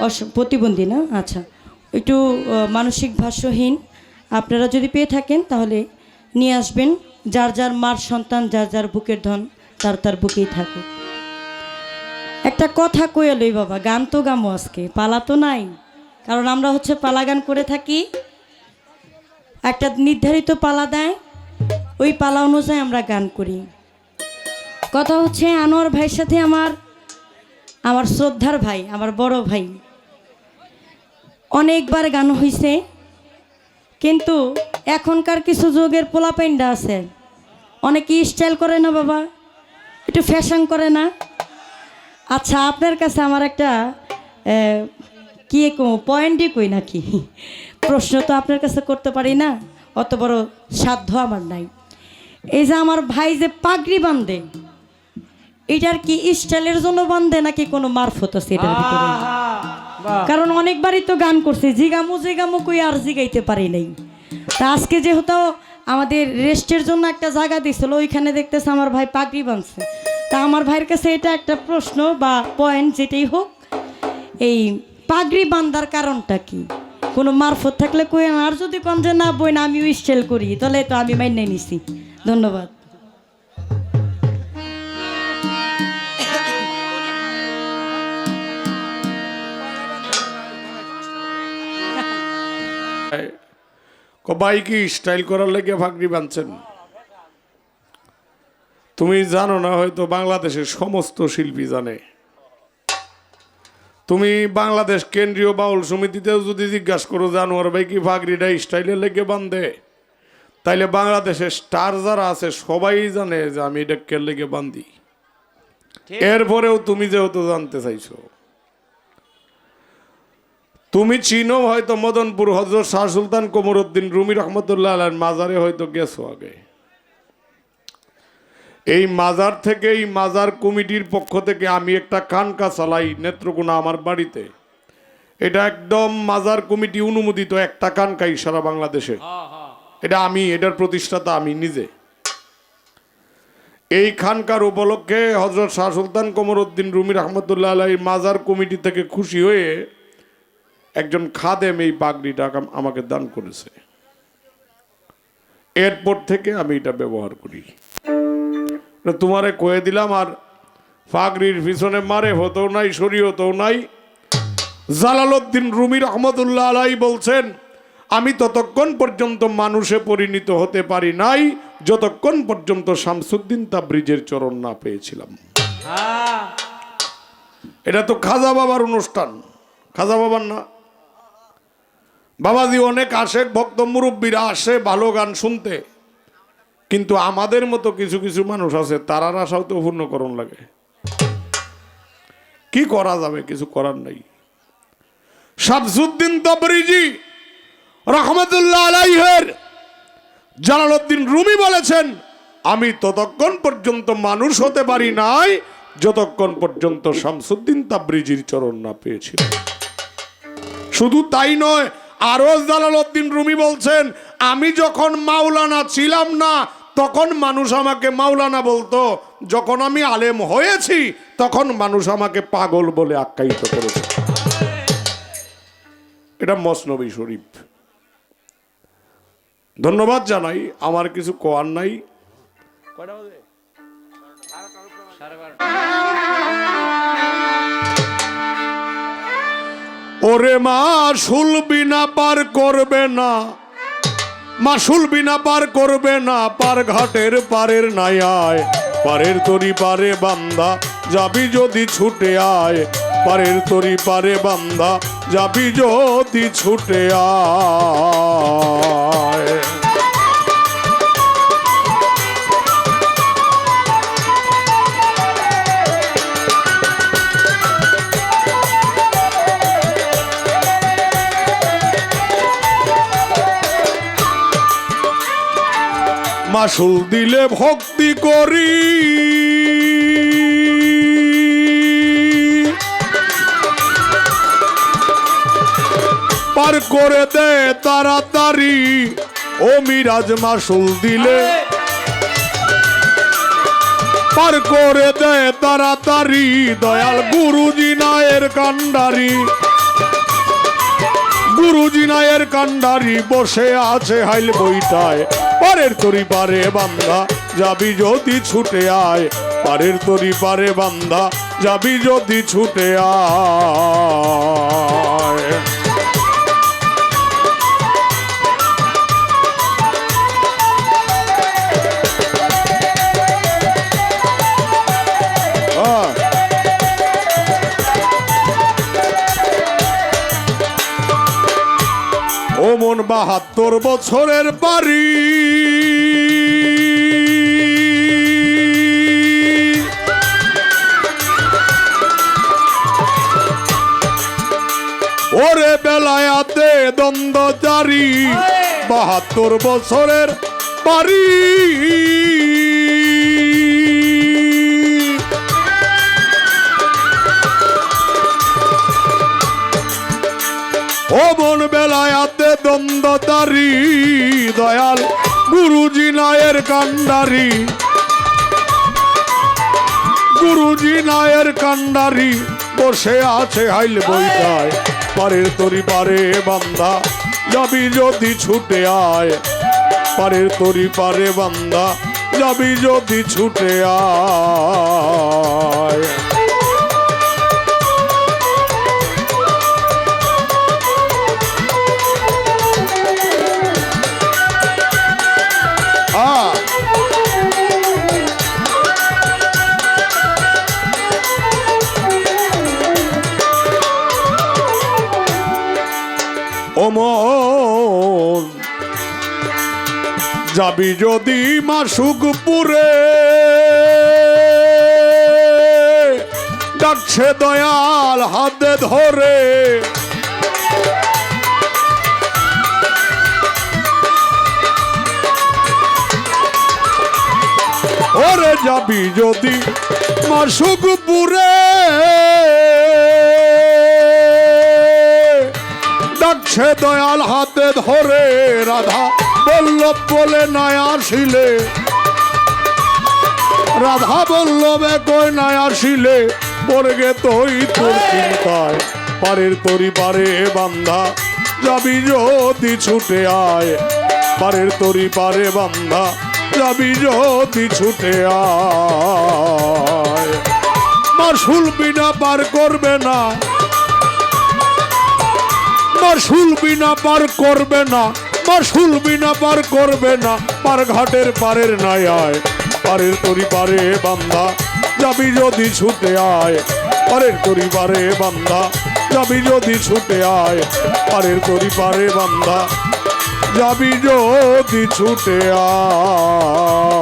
অস- প্রতিবন্ধী না? আচ্ছা। একটু মানসিক ভাষ্যহীন। আপনারা যদি পেয়ে থাকেন, তাহলে নিয়ে আসবেন। যার যার মার সন্তান, যার যার বুকের ধন, তার তার বুকেই থাকুক। একটা কথা কয়ে লই বাবা, গান তো গামো আজকে, পালা তো নাই। কারণ আমরা হচ্ছে পালা গান করে থাকি। একটা নির্ধারিত পালা দেয়, ওই পালা অনুযায়ী আমরা গান করি। কথা হচ্ছে, আনোয়ার ভাইয়ের সাথে আমার আমার শ্রদ্ধার ভাই, আমার বড় ভাই। অনেকবার গান হয়েছে কিন্তু এখনকার কিছু যুগের পোলাপাইন্ডা আছে। অনেকে স্টাইল করে না বাবা, একটু ফ্যাশন করে না। আচ্ছা আপনার কাছে আমার একটা কি পয়েন্টই কই নাকি? প্রশ্ন তো আপনার কাছে করতে পারি না, অত বড় সাধ্য আমার নাই। এই যে আমার ভাই যে পাগড়ি বান্ধে এটার কি স্টাইলের জন্য বান্ধে নাকি কোনো মারফত আছে এটার কারণ অনেকবারই তো গান করছি, জিগামু জিগামু কই আর জিগাইতে পারি নাই। তা আজকে যেহেতু আমাদের রেস্টের জন্য একটা জায়গা দিছিল, ওইখানে দেখতেছে আমার ভাই পাগড়ি বাঁধছে। তা আমার ভাইয়ের কাছে এটা একটা প্রশ্ন বা পয়েন্ট যেটাই হোক, এই পাগড়ি বান্ধার কারণটা কি? কোনো মারফত থাকলে কই আর যদি কম যে না বই না আমিও স্টাইল করি, তাহলে তো আমি মাইনে নিছি। ধন্যবাদ। কবাই কি স্টাইল করার লেগে ফাঁকরি বাঁধছেন তুমি জানো না হয়তো বাংলাদেশের সমস্ত শিল্পী জানে। তুমি বাংলাদেশ কেন্দ্রীয় বাউল সমিতিতেও যদি জিজ্ঞাসা করো জানোয়ার ভাই কি ফাগরিটা স্টাইলের লেগে বান্ধে তাইলে বাংলাদেশের স্টার যারা আছে সবাই জানে যে আমি এটা কে লেগে বান্ধি এরপরেও তুমি যেহেতু জানতে চাইছো তুমি চিনো হয়তো মদনপুর হজরত শাহ সুলতান কোমরউদ্দিন রুমি রহমতুল্লাহ আলার মাজারে হয়তো গেছো আগে। এই মাজার থেকে এই মাজার কমিটির পক্ষ থেকে আমি একটা খানকা চালাই নেত্রকোনা আমার বাড়িতে। এটা একদম মাজার কমিটি অনুমোদিত একটা খানকাই সারা বাংলাদেশে। এটা আমি এটার প্রতিষ্ঠাতা আমি নিজে। এই খানকার উপলক্ষে হজরত শাহ সুলতান কোমরউদ্দিন রুমি রহমতুল্লাহ আলাই মাজার কমিটি থেকে খুশি হয়ে একজন খাদেম এই পাগড়িটা আম- আমাকে দান করেছে। এরপর থেকে আমি এটা ব্যবহার করি। তোমারে কয়ে দিলাম আর পাগড়ির পিছনে মারে হতো নাই শরীয়তও নাই। জালালউদ্দিন রুমি রহমতুল্লাহ আলাই বলছেন আমি ততক্ষণ পর্যন্ত মানুষে পরিণত হতে পারি নাই যতক্ষণ পর্যন্ত শামসুদ্দিন তাবরিজের চরণ না পেয়েছিলাম। এটা তো খাজা বাবার অনুষ্ঠান। খাজা বাবার না বাবাজি অনেক আসে ভক্ত মুরব্বীরা আসে ভালো গান শুনতে। কিন্তু আমাদের মতো কিছু কিছু মানুষ আছে, তারার আশাও তো পূর্ণকরণ লাগে। কি করা যাবে, কিছু করার নাই। শামসুদ্দিন তবরিজি রহমতুল্লাহ আলাইহের জালালউদ্দিন রুমি বলেছেন, আমি ততক্ষণ পর্যন্ত মানুষ হতে পারি নাই, যতক্ষণ পর্যন্ত শামসুদ্দিন তাবরিজির চরণ না পেয়েছিল শুধু তাই নয় আরও জালালউদ্দিন রুমি বলছেন, আমি যখন মাওলানা ছিলাম না, তখন মানুষ আমাকে মাওলানা বলতো। যখন আমি আলেম হয়েছি, তখন মানুষ আমাকে পাগল বলে আখ্যায়িত করেছে। এটা মসনবী শরীফ। ধন্যবাদ জানাই, আমার কিছু কোয়ার নাই। ওরে মাসুল বিনা পার করবে না। মাসুল বিনা পার করবে না। পার ঘাটের পারের নাই আয়। পারের তরি পারে বান্দা, যাবি যদি ছুটে আয়। পারের তরি পারে বান্দা, যাবি যদি ছুটে আয়। মাসুল দিলে ভক্তি করি। পার করে দে তাড়াতাড়ি, ও মিরাজ মাসুল দিলে। পার করে দে তাড়াতাড়ি, দয়াল গুরুজি নায়ের কান্ডারি। গুরুজি নায়ের কান্ডারি বসে আছে হাইল বইটায়। পারের তরি পারে বান্দা, যাবি যদি ছুটে আয়। পারের তরি পারে বান্দা, যাবি যদি ছুটে আয়। বাহাত্তর বছরের বাড়ি। ওরে বেলায়াতে দ্বন্দ্ব জারি বাহাত্তর বছরের বাড়ি। কান্ডারি। গুরুজি নায়ের কান্ডারি। বসে আছে হাইল বইটায় পারের তরি পারে বান্দা, যাবি যদি ছুটে আয়। পারের তরি পারে বান্দা, যাবি যদি ছুটে আয়। যাবি যদি মাসুকপুরে ডাকছে দয়াল হাতে ধরে। ওরে যাবি যদি মাসুকপুরে ডাকছে দয়াল হাতে ধরে রাধা বল্লভ বলে নয় আসিলে। রাধা বল্লভে কই নাই আসিলে। পড়গে তুই তোর চিন্তায় পারের তরি পারে বান্ধা। যাবি যদি ছুটে আয় পারের তরি পারে বান্ধা। যাবি যদি ছুটে আয়। মাসুল বিনা পার করবে না। মাসুল বিনা পার করবে না। মাসুল না পার করবে না। পার ঘাটের পারের নাই আয় পারের তরি পারে বান্দা, যাবি যদি ছুটে আয়। পারের তরি পারে বান্দা, যাবি যদি ছুটে আয়। পারের তরি পারে বান্দা, যাবি যদি ছুটে আয়।